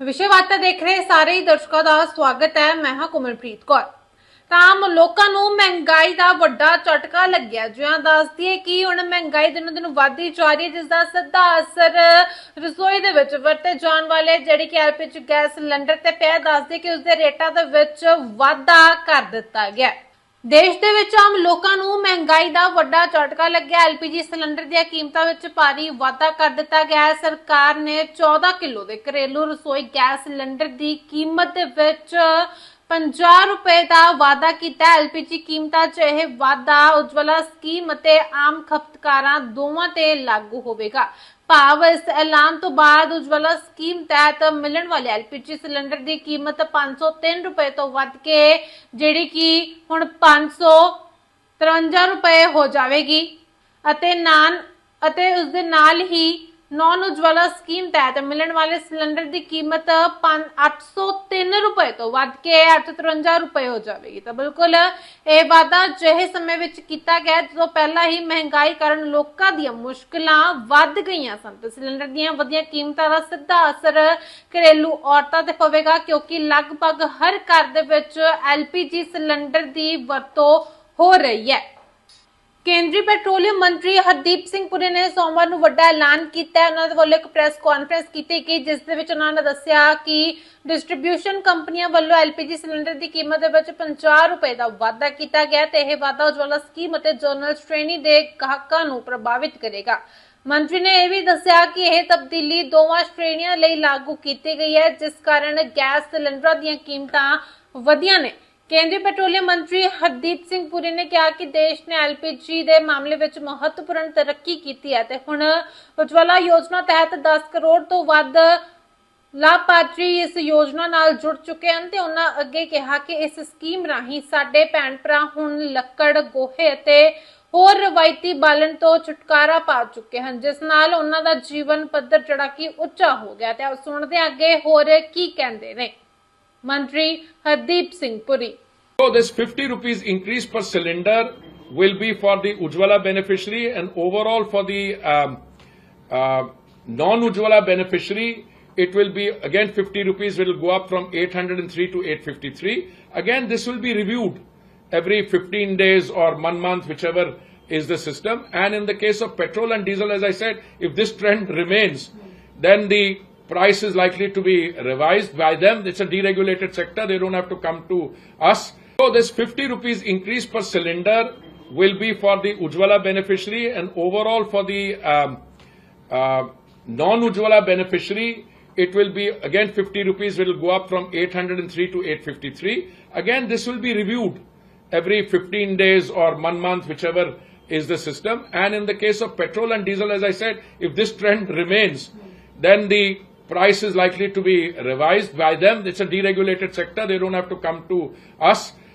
ਵਿਸ਼ੇਵਾਰਤਾ ਦੇਖ ਰਹੇ ਸਾਰੇ ਹੀ ਦਰਸ਼ਕਾਂ ਦਾ ਸਵਾਗਤ ਹੈ। ਮੈਂ ਹਾਂ ਕੋਮਲਪ੍ਰੀਤ ਕੌਰ। ਤਾਂ ਆਮ ਲੋਕਾਂ ਨੂੰ ਮਹਿੰਗਾਈ ਦਾ ਵੱਡਾ ਝਟਕਾ ਲੱਗਿਆ। ਜਿਵੇਂ ਦੱਸਦੀ ਹੈ ਕਿ ਹੁਣ ਮਹਿੰਗਾਈ ਦਿਨੋਂ ਦਿਨ ਵਧਦੀ ਜਾ ਰਹੀ ਹੈ ਜਿਸ ਦਾ ਸਿੱਧਾ ਅਸਰ ਰਸੋਈ ਦੇ ਵਿੱਚ ਵਰਤੇ ਜਾਣ ਵਾਲੇ ਜਿਹੜੀ ਕਿ ਐਲਪੀਜੀ ਗੈਸ ਸਿਲੰਡਰ ਤੇ ਪਿਆ ਦੱਸਦੀ ਕਿ ਉਸ ਦੇ ਰੇਟਾਂ ਦੇ ਵਿੱਚ ਵਾਧਾ ਕਰ ਦਿੱਤਾ ਗਿਆ ਦੇਸ਼ ਦੇ ਵਿੱਚ ਆਮ ਲੋਕਾਂ ਨੂੰ ਮਹਿੰਗਾਈ ਦਾ ਵੱਡਾ ਝਟਕਾ ਲੱਗਿਆ। ਐਲਪੀਜੀ ਸਿਲੰਡਰ ਦੀਆਂ ਕੀਮਤਾਂ ਵਿੱਚ ਭਾਰੀ ਵਾਧਾ ਕਰ ਦਿੱਤਾ ਗਿਆ ਹੈ। ਸਰਕਾਰ ਨੇ 14 ਕਿਲੋ ਦੇ ਘਰੇਲੂ ਰਸੋਈ ਗੈਸ ਸਿਲੰਡਰ ਦੀ ਕੀਮਤ ਦੇ ਵਿੱਚ 50 ਰੁਪਏ ਦਾ ਵਾਧਾ ਕੀਤਾ ਐਲਪੀਜੀ ਕੀਮਤਾਂ 'ਚ ਇਹ ਵਾਧਾ ਉਜਵਲਾ ਸਕੀਮ ਅਤੇ ਆਮ ਖਪਤਕਾਰਾਂ ਦੋਵਾਂ ਤੇ ਲਾਗੂ ਹੋਵੇਗਾ। ਭਾਵ ਇਸ ਐਲਾਨ ਤੋਂ ਬਾਅਦ ਉਜਵਲਾ ਸਕੀਮ ਤਹਿਤ ਮਿਲਣ ਵਾਲੇ ਐਲਪੀਜੀ ਸਿਲੰਡਰ ਦੀ ਕੀਮਤ 503 ਰੁਪਏ ਤੋਂ ਵੱਧ ਕੇ, ਜਿਹੜੀ ਕਿ ਹੁਣ 553 ਰੁਪਏ ਹੋ ਜਾਵੇਗੀ। ਅਤੇ ਨਾਨ ਅਤੇ ਉਸ ਦੇ ਨਾਲ ਹੀ ਨੌਨ ਉਜਵਲਾ ਸਕੀਮ ਤਹਿਤ ਮਿਲਣ ਵਾਲੇ ਸਿਲੰਡਰ ਦੀ ਕੀਮਤ 803 ਰੁਪਏ ਤੋਂ ਵੱਧ ਕੇ 853 ਰੁਪਏ ਹੋ ਜਾਵੇਗੀ। ਤਾਂ ਬਿਲਕੁਲ ਇਹ ਵਾਅਦਾ ਜਿਹੇ ਸਮੇਂ ਵਿੱਚ ਕੀਤਾ ਗਿਆ ਜਦੋਂ ਪਹਿਲਾਂ ਹੀ ਮਹਿੰਗਾਈ ਕਾਰਨ ਲੋਕਾਂ ਦੀਆਂ ਮੁਸ਼ਕਲਾਂ ਵੱਧ ਗਈਆਂ ਸਨ। ਤੇ ਸਿਲੰਡਰ ਦੀਆਂ ਵਧੀਆਂ ਕੀਮਤਾਂ ਦਾ ਸਿੱਧਾ ਅਸਰ ਘਰੇਲੂ ਔਰਤਾਂ ਤੇ ਪਵੇਗਾ ਕਿਉਂਕਿ ਲਗਭਗ ਹਰ ਘਰ ਦੇ ਵਿੱਚ ਐਲਪੀਜੀ ਸਿਲੰਡਰ ਦੀ ਵਰਤੋਂ ਹੋ ਰਹੀ ਹੈ। ਕੇਂਦਰੀ ਪੈਟਰੋਲੀਅਮ ਮੰਤਰੀ ਹਰਦੀਪ ਸਿੰਘ ਪੁਰੀ ਨੇ ਸੋਮਵਾਰ ਨੂੰ ਵੱਡਾ ਐਲਾਨ ਕੀਤਾ ਹੈ। ਉਹਨਾਂ ਦੇ ਵੱਲੋਂ ਇੱਕ ਪ੍ਰੈਸ ਕਾਨਫਰੰਸ ਕੀਤੀ ਗਈ, ਜਿਸ ਦੇ ਵਿੱਚ ਉਹਨਾਂ ਨੇ ਦੱਸਿਆ ਕਿ ਡਿਸਟ੍ਰੀਬਿਊਸ਼ਨ ਕੰਪਨੀਆਂ ਵੱਲੋਂ ਐਲਪੀਜੀ ਸਿਲੰਡਰ ਦੀ ਕੀਮਤ ਦੇ ਵਿੱਚ 50 ਰੁਪਏ ਦਾ ਵਾਧਾ ਕੀਤਾ ਗਿਆ ਤੇ ਇਹ ਵਾਧਾ ਉਜਵਲਾ ਸਕੀਮ ਅਤੇ ਜਨਰਲ ਸ਼੍ਰੇਣੀ ਦੇ ਗਾਹਕਾਂ ਨੂੰ ਪ੍ਰਭਾਵਿਤ ਕਰੇਗਾ। ਮੰਤਰੀ ਨੇ ਇਹ ਵੀ ਦੱਸਿਆ ਕਿ ਇਹ ਤਬਦੀਲੀ ਦੋਵਾਂ ਸ਼੍ਰੇਣੀਆਂ ਲਈ ਲਾਗੂ ਕੀਤੀ ਗਈ ਹੈ, ਜਿਸ ਕਾਰਨ ਗੈਸ ਸਿਲੰਡਰਾਂ ਦੀਆਂ ਕੀਮਤਾਂ ਵਧੀਆਂ ਨੇ। ਕੇਂਦਰੀ ਪੈਟਰੋਲੀਅਮ ਮੰਤਰੀ ਹਰਦੀਪ ਸਿੰਘ ਪੁਰੀ ਨੇ ਕਿਹਾ ਕਿ ਦੇਸ਼ ਨੇ ਐਲਪੀਜੀ ਦੇ ਮਾਮਲੇ ਵਿੱਚ ਮਹੱਤਵਪੂਰਨ ਤਰੱਕੀ ਕੀਤੀ ਹੈ ਤੇ ਹੁਣ ਉਜਵਲਾ ਯੋਜਨਾ ਤਹਿਤ 10 ਕਰੋੜ ਤੋਂ ਵੱਧ ਲਾਭਪਾਤਰੀ ਇਸ ਯੋਜਨਾ ਨਾਲ ਜੁੜ ਚੁੱਕੇ ਹਨ ਤੇ ਉਹਨਾਂ ਅੱਗੇ ਕਿਹਾ ਕਿ ਇਸ ਸਕੀਮ ਰਾਹੀਂ ਸਾਡੇ ਭੈਣ ਭਰਾ ਹੁਣ ਲੱਕੜ, ਗੋਹੇ ਅਤੇ ਹੋਰ ਰਵਾਇਤੀ ਬਾਲਣ ਤੋਂ ਛੁਟਕਾਰਾ ਪਾ ਚੁੱਕੇ ਹਨ, ਜਿਸ ਨਾਲ ਉਹਨਾਂ ਦਾ ਜੀਵਨ ਪੱਧਰ ਜਿਹੜਾ ਕਿ ਉੱਚਾ ਹੋ ਗਿਆ ਤੇ ਆਓ ਸੁਣਦੇ ਹਾਂ ਅੱਗੇ ਹੋਰ ਕੀ ਕਹਿੰਦੇ ਨੇ। Mantri Hardeep Singh Puri. So this 50 rupees increase per cylinder will be for the Ujwala beneficiary and overall for the um, uh, non-Ujwala beneficiary, it will be again 50 rupees, will go up from 803 to 853. Again, this will be reviewed every 15 days or one month, whichever is the system. And in the case of petrol and diesel, as I said, if this trend remains, then the price is likely to be revised by them. It's a deregulated sector. They don't have to come to us. So this 50 rupees increase per cylinder will be for the Ujwala beneficiary and overall for the um, uh, non-Ujwala beneficiary, it will be again 50 rupees. Will go up from 803 to 853. Again, this will be reviewed every 15 days or one month, whichever is the system. And in the case of petrol and diesel, as I said, if this trend remains, then the price is likely to be revised by them. It's a deregulated sector. They don't have to come to us.